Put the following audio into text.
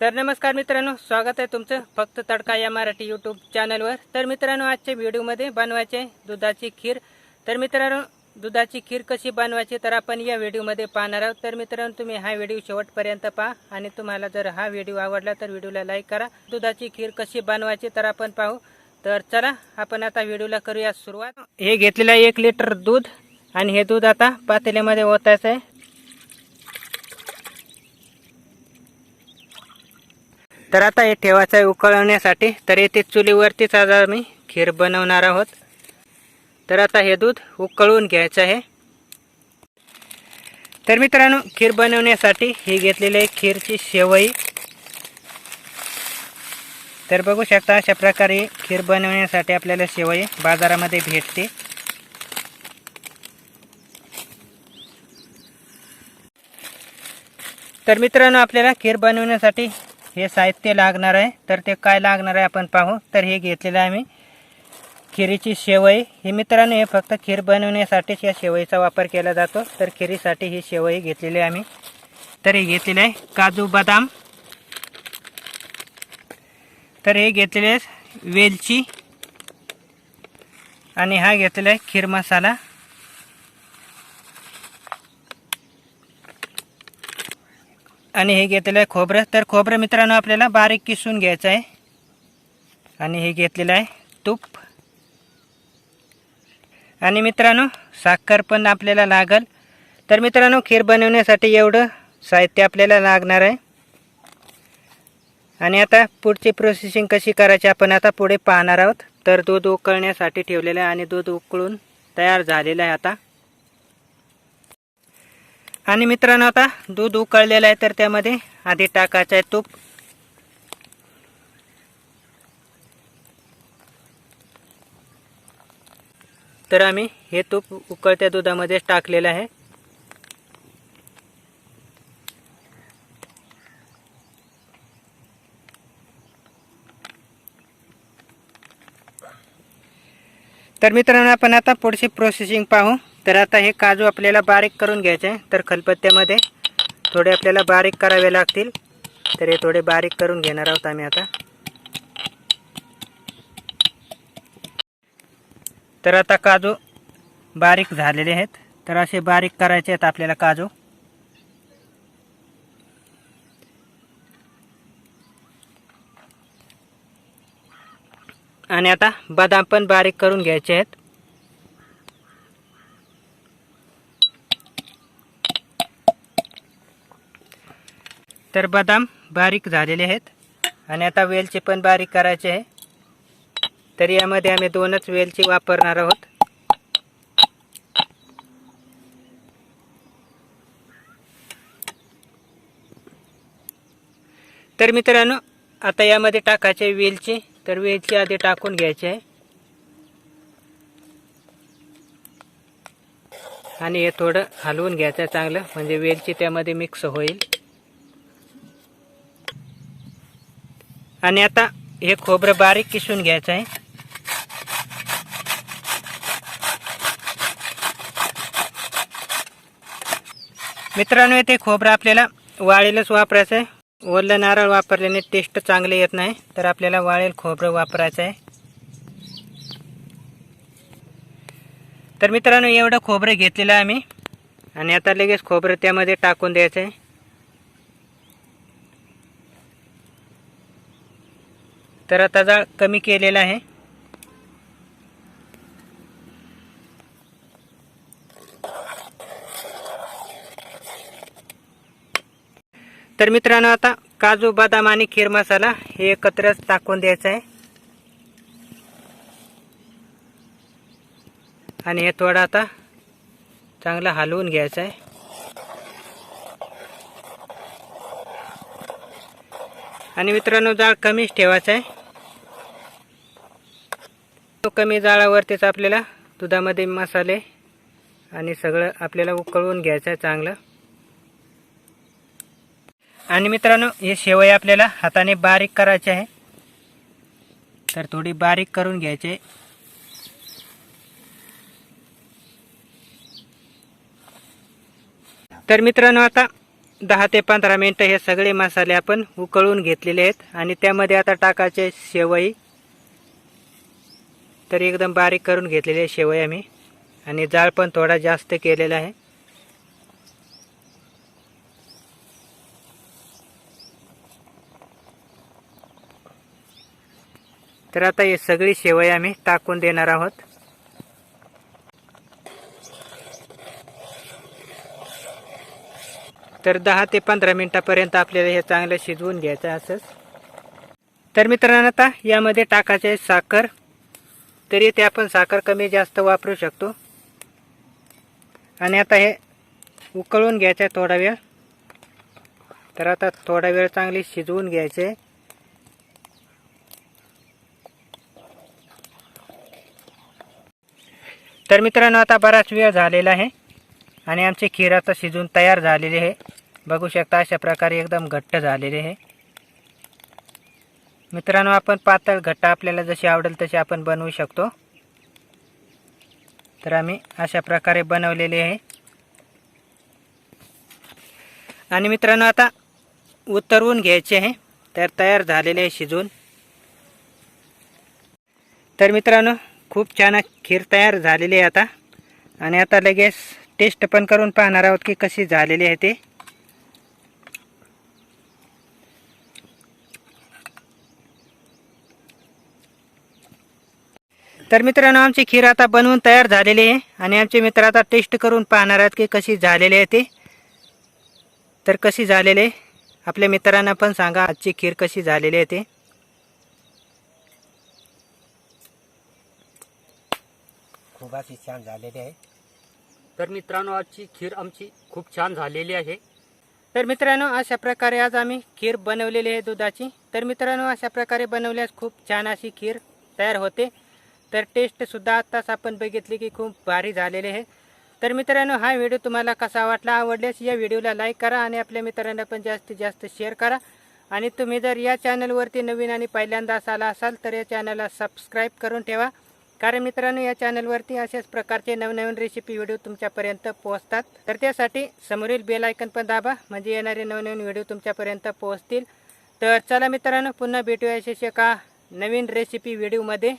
तर नमस्कार मित्रांनो स्वागत आहे तुमचं फक्त तडका या मराठी यूट्यूब चॅनलवर तर मित्रांनो आजच्या व्हिडिओमध्ये बनवायचे दुधाची खीर. तर मित्रांनो दुधाची खीर कशी बनवायची तर आपण या व्हिडिओमध्ये पाहणार आहोत. तर मित्रांनो तुम्ही हा व्हिडिओ शेवटपर्यंत पहा आणि तुम्हाला जर हा व्हिडिओ आवडला तर व्हिडिओला लाईक करा. दुधाची खीर कशी बनवायची तर आपण पाहू. तर चला आपण आता व्हिडिओला करूया सुरुवात. हे घेतलेलं आहे एक लिटर दूध आणि हे दूध आता पातेल्यामध्ये ओतायचं आहे. तर आता हे ठेवायचं आहे उकळवण्यासाठी. तर येथे चुलीवरतीच आज आम्ही खीर बनवणार आहोत. तर आता हे दूध उकळून घ्यायचं आहे. तर मित्रांनो खीर बनवण्यासाठी ही घेतलेली आहे खीरची शेवई. तर बघू शकता अशा प्रकारे खीर बनवण्यासाठी आपल्याला शेवई बाजारामध्ये भेटते. तर मित्रांनो आपल्याला खीर बनवण्यासाठी हे साहित्य लागणार आहे. तर ते काय लागणार आहे आपण पाहू. तर हे घेतलेलं आहे आम्ही. खिरीची शेवई. ही मित्रांनो हे फक्त खीर बनवण्यासाठीच या शेवईचा वापर केला जातो. तर खिरीसाठी ही शेवई घेतलेली आहे आम्ही. तर हे घेतलेलं आहे काजू बदाम. तर हे घेतलेले आहे वेलची. आणि हा घेतलेला आहे खीर मसाला. आणि हे घेतलेलं आहे खोबरं. तर खोबरं मित्रांनो आपल्याला बारीक किसून घ्यायचं आहे. आणि हे घेतलेलं आहे तूप. आणि मित्रांनो साखर पण आपल्याला लागल. तर मित्रांनो खीर बनवण्यासाठी एवढं साहित्य आपल्याला लागणार आहे. आणि आता पुढची प्रोसेसिंग कशी करायची आपण आता पुढे पाहणार आहोत. तर दूध उकळण्यासाठी ठेवलेलं आहे आणि दूध उकळून तयार झालेलं आहे आता. आणि मित्रांनो आता दूध उकळलेलं आहे तर त्यामध्ये आधी टाकायचं आहे तूप. तर आम्ही हे तूप उकळत्या दुधामध्येच टाकलेलं आहे. तर मित्रांनो आपण आता पुढची प्रोसेसिंग पाहू. तर आता हे काजू आपल्याला बारीक करून घ्यायचे आहे तर खलपत्त्यामध्ये थोडे आपल्याला बारीक करावे लागतील. तर हे थोडे बारीक करून घेणार आहोत आम्ही आता. तर आता काजू बारीक झालेले आहेत. तर असे बारीक करायचे आहेत आपल्याला काजू. आणि आता बदाम पण बारीक करून घ्यायचे आहेत. तर बदाम बारीक झालेले आहेत. आणि आता वेलची पण बारीक करायचे आहे. तर यामध्ये आम्ही दोनच वेलची वापरणार आहोत. तर मित्रांनो आता यामध्ये टाकायचे वेलची. तर वेलची आधी टाकून घ्यायची आहे. आणि हे थोडं हलवून घ्यायचं आहे चांगलं म्हणजे वेलची त्यामध्ये मिक्स होईल. आणि आता हे खोबरं बारीक किसून घ्यायचं आहे. मित्रांनो ते खोबरं आपल्याला वाळीलाच वापरायचं आहे. ओलं नारळ वापरल्याने टेस्ट चांगले येत नाही तर आपल्याला वाळेल खोबरं वापरायचं आहे. तर मित्रांनो एवढं खोबरं घेतलेलं आहे आम्ही. आणि आता लगेच खोबरं त्यामध्ये टाकून द्यायचं आहे. तर आता जाळ कमी केलेला आहे. तर मित्रांनो आता काजू बदाम आणि खीर मसाला हे एकत्रच टाकून द्यायचं आहे. आणि हे थोडं आता चांगलं हलवून घ्यायचं आहे. आणि मित्रांनो जाळ कमीच ठेवायचा आहे. तो कमी जाळावरतीच आपल्याला दुधामध्ये मसाले आणि सगळं आपल्याला उकळून घ्यायचं आहे चांगलं. आणि मित्रांनो हे शेवई आपल्याला हाताने बारीक करायचे आहे. तर थोडी बारीक करून घ्यायचे. तर मित्रांनो आता दहा ते पंधरा मिनटं हे सगळे मसाले आपण उकळून घेतलेले आहेत आणि त्यामध्ये आता टाकायचे शेवई. तर एकदम बारीक करून घेतलेले आहे शेवई आम्ही. आणि जाळ पण थोडा जास्त केलेला आहे. तर आता ही सगळी शेवई आम्ही टाकून देणार आहोत. तर दहा ते पंधरा मिनिटापर्यंत आपल्याला हे चांगलं शिजवून घ्यायचं असंच. तर मित्रांनो आता यामध्ये टाकायचे आहे साखर. तरी ते आपण साखर कमी जास्त वापरू शकतो. आणि आता हे उकळून घ्यायचं आहे थोडा वेळ. तर आता थोडा वेळ चांगली शिजवून घ्यायचे. तर मित्रांनो आता बराच वेळ झालेला आहे आणि आमची खीर आता शिजून तयार झालेली आहे. बघू शकता अशा प्रकारे एकदम घट्ट झालेले आहे. मित्रांनो आपण पातळ घट्ट आपल्याला जशी आवडेल तशी आपण बनवू शकतो. तर आम्ही अशा प्रकारे बनवलेले आहे. आणि मित्रांनो आता उतरवून घ्यायचे आहे. तर तयार झालेले आहे शिजून. तर मित्रांनो खूप छान खीर तयार झालेली आहे आता. आणि आता लगेच टेस्ट पण करून पाहणार आहोत की कशी झालेली आहे ते. तर मित्रांनो आमची खीर आता बनवून तयार झालेली आहे. आणि आमचे मित्र आता टेस्ट करून पाहणार आहेत की कशी झालेली आहे ते. तर कशी झालेली आहे? आपल्या मित्रांना पण सांगा आजची खीर कशी झालेली आहे ते. खूप अशी छान झालेली आहे. तर मित्रांनो आजची खीर आमची खूप छान झालेली आहे. तर मित्रांनो अशा प्रकारे आज आम्ही खीर बनवलेली आहे दुधाची. तर मित्रांनो अशा प्रकारे बनवल्यास खूप छान अशी खीर तयार होते. तर टेस्टसुद्धा आत्ताच आपण बघितली की खूप भारी झालेली आहे. तर मित्रांनो हा व्हिडिओ तुम्हाला कसा वाटला आवडल्यास या व्हिडिओला लाईक करा आणि आपल्या मित्रांना पण जास्तीत जास्त शेअर करा. आणि तुम्ही जर या चॅनलवरती नवीन आणि पहिल्यांदाच आला असाल तर या चॅनलला सबस्क्राईब करून ठेवा. कारण मित्रांनो या चॅनलवरती अशाच प्रकारचे नवनवीन रेसिपी व्हिडिओ तुमच्यापर्यंत पोहोचतात. तर त्यासाठी समोरील बेल आयकन पण दाबा म्हणजे येणारे नवनवीन व्हिडिओ तुमच्यापर्यंत पोहोचतील. तर चला मित्रांनो पुन्हा भेटूया अशा एका नवीन रेसिपी व्हिडिओमध्ये